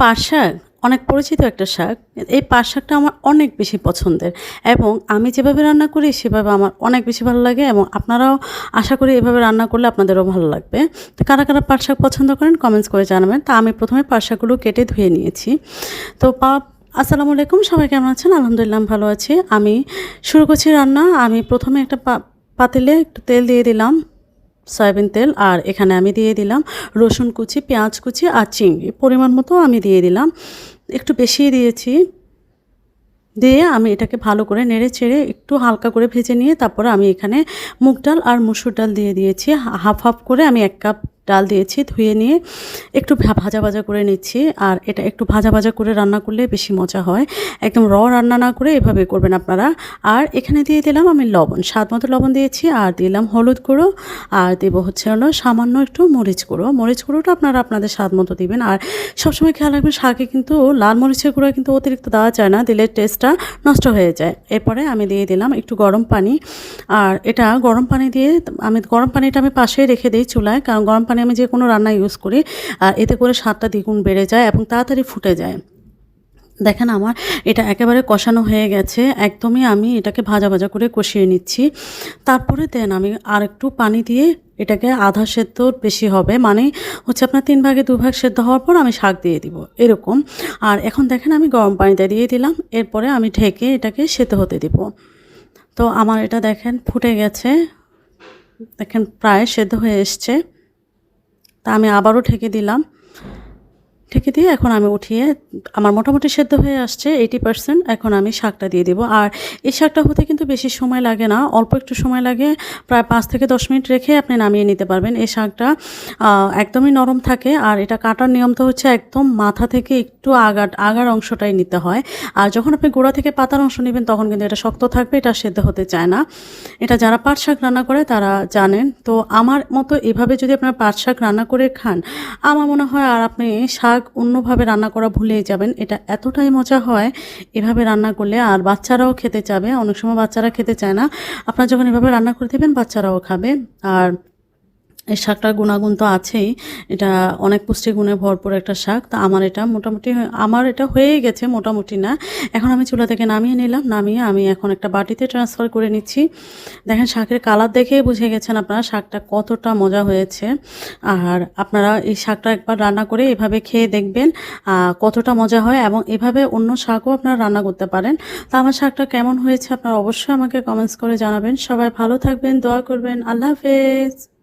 পাট শাক, অনেক পরিচিত একটা শাক, এই পাট শাকটা আমার অনেক বেশি পছন্দের এবং আমি যেভাবে রান্না করি সেভাবে আমার অনেক বেশি ভালো লাগে এবং আপনারাও আশা করি এভাবে রান্না করলে আপনাদেরও ভালো লাগবে। তো কারা কারা পাট শাক পছন্দ করেন কমেন্টস করে জানাবেন। তা আমি প্রথমে পাট শাকগুলো কেটে ধুয়ে নিয়েছি। তো পা আসসালামু আলাইকুম, সবাই কেমন আছেন? আলহামদুলিল্লাহ, ভালো আছি। আমি শুরু করছি রান্না। আমি প্রথমে একটা পাতিলে একটু তেল দিয়ে দিলাম। সয়াবিন তেল আর এখানে আমি দিয়ে দিলাম রসুন কুচি, পেঁয়াজ কুচি আর চিংড়ি। পরিমাণ মতো আমি দিয়ে দিলাম। একটু বেশি দিয়েছি। দিয়ে আমি এটাকে ভালো করে নেড়ে চেড়ে একটু হালকা করে ভেজে নিয়ে তারপরে আমি এখানে মুগ ডাল আর মুসুর ডাল দিয়ে দিয়েছি। হাফ হাফ করে আমি এক কাপ ডাল দিয়েছি, ধুয়ে নিয়ে একটু ভাজা ভাজা করে নিচ্ছি। আর এটা একটু ভাজা ভাজা করে রান্না করলে বেশি মজা হয়। একদম র রান্না না করে এভাবে করবেন আপনারা। আর এখানে দিয়ে দিলাম আমি লবণ স্বাদ মতো লবণ দিয়েছি। আর দিলাম হলুদ গুঁড়ো। আর দেব হচ্ছে হলো সামান্য একটু মরিচ গুঁড়ো। মরিচ গুঁড়োটা আপনারা আপনাদের স্বাদ মতো দিবেন। আর সবসময় খেয়াল রাখবেন, শাকে কিন্তু লাল মরিচের গুঁড়ো কিন্তু অতিরিক্ত দেওয়া যায় না। দিলে টেস্টটা নষ্ট হয়ে যায়। এরপরে আমি দিয়ে দিলাম একটু গরম পানি। আর এটা গরম পানি দিয়ে, আমি গরম পানিটা আমি পাশেই রেখে দিই চুলায়। কারণ গরম পানি আমি যে কোনো রান্না ইউজ করি, আর এতে করে স্বাদটা দ্বিগুণ বেড়ে যায় এবং তাড়াতাড়ি ফুটে যায়। দেখেন আমার, এটা একেবারে কষানো হয়ে গেছে, একদমই আমি এটাকে ভাজা ভাজা করে কষিয়ে নিচ্ছি। তারপরে দেন আমি আর একটু পানি দিয়ে এটাকে আধা সেদ্ধ বেশি হবে মানে হচ্ছে আপনার তিন ভাগে দু ভাগ সেদ্ধ হওয়ার পর আমি শাক দিয়ে দিব, এরকম। আর এখন দেখেন আমি গরম পানিতে দিয়ে দিলাম, এরপরে আমি ঢেকে এটাকে সেদ্ধ হতে দিব। তো আমার এটা দেখেন ফুটে গেছে, দেখেন প্রায় সেদ্ধ হয়ে এসছে। তা আমি আবারও ঠেকে দিলাম। ঠেকে দিয়ে এখন আমি উঠিয়ে আমার মোটামুটি সেদ্ধ হয়ে আসছে এইটি পার্সেন্ট এখন আমি শাকটা দিয়ে দিব। আর এই শাকটা হতে কিন্তু বেশি সময় লাগে না, অল্প একটু সময় লাগে। প্রায় পাঁচ থেকে দশ মিনিট রেখে আপনি নামিয়ে নিতে পারবেন এই শাকটা। একদমই নরম থাকে আর এটা কাটার নিয়ম তো হচ্ছে একদম মাথা থেকে একটু আগার আগার অংশটাই নিতে হয়। আর যখন আপনি গোড়া থেকে পাতার অংশ নেবেন তখন কিন্তু এটা শক্ত থাকবে, এটা সেদ্ধ হতে চায় না। এটা যারা পাট শাক রান্না করে তারা জানেন। তো আমার মতো এভাবে যদি আপনার পাট শাক রান্না করে খান, আমার মনে হয় আর আপনি শাক শাক অন্যভাবে রান্না করা ভুলেই যাবেন। এটা এতটাই মজা হয়, এভাবে রান্না করলে। আর বাচ্চারাও খেতে চাবে। অনেক সময় বাচ্চারা খেতে চায় না। আপনারা যখন এভাবে রান্না করে দেবেন, বাচ্চারাও খাবে। আর এই শাকটার গুণাগুণ তো আছেই। এটা অনেক পুষ্টিগুণে ভরপুর একটা শাক। তা আমার এটা মোটামুটি আমার এটা হয়ে গেছে মোটামুটি না। এখন আমি চুলা থেকে নামিয়ে নিলাম। নামিয়ে আমি এখন একটা বাটিতে ট্রান্সফার করে নিচ্ছি। দেখেন শাকের কালার দেখেই বুঝে গেছেন আপনারা শাকটা কতটা মজা হয়েছে। আর আপনারা এই শাকটা একবার রান্না করে এভাবে খেয়ে দেখবেন কতটা মজা হয় এবং এভাবে অন্য শাকও আপনারা রান্না করতে পারেন। তা আমার শাকটা কেমন হয়েছে আপনারা অবশ্যই আমাকে কমেন্টস করে জানাবেন। সবাই ভালো থাকবেন, দোয়া করবেন। আল্লাহ হাফেজ।